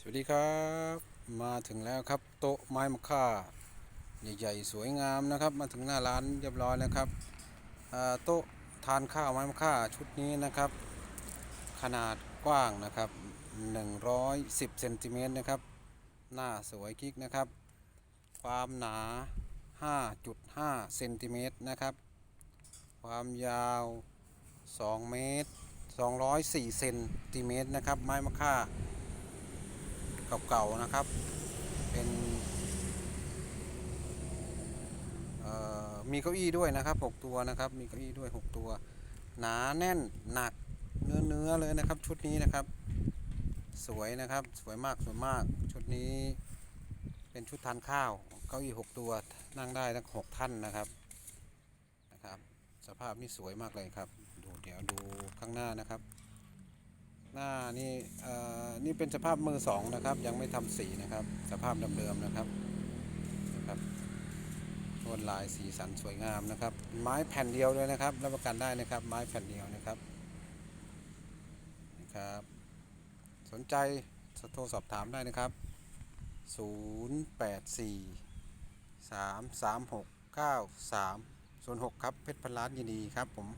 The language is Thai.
สวัสดีครับ มาถึงแล้วครับ โต๊ะไม้มะค่า ใหญ่ๆ สวยงามนะครับ มาถึงหน้าร้านเรียบร้อยแล้วครับโต๊ะทานข้าวไม้มะค่าชุดนี้นะครับ ขนาดกว้างนะครับ 110เซนติเมตรนะครับ หน้าสวยกิ๊กนะครับ ความหนา 5.5เซนติเมตรนะครับ ความยาว 2 เมตร 204เซนติเมตรนะครับ ไม้มะค่า เก่าๆนะครับ เป็นมีเก้าอี้ด้วยนะครับ 6 ตัวนะครับ มีเก้าอี้ด้วย 6 ตัว หนาแน่นหนักเนื้อเนื้อๆเลยนะครับ ชุดนี้นะครับ สวยนะครับ สวยมากสวยมาก ชุดนี้เป็นชุดทานข้าว เก้าอี้ 6 ตัวนั่งได้ทั้ง6ท่านนะครับนะครับ สภาพนี่สวยมากเลยครับ ดูเดี๋ยวดูข้างหน้านะครับ หน้านี่นี่เป็นสภาพมือสองนะครับ ยังไม่ทำสีนะครับ สภาพเดิมๆนะครับนะครับลวดลายสีสันสวยงามนะครับ ไม้แผ่นเดียวเลยนะครับรับประกันได้นะครับ ไม้แผ่นเดียวนะครับนะครับ สนใจโทรสอบถามได้นะครับ 084 336 9306 ครับเพชรพันล้านยินดีครับผม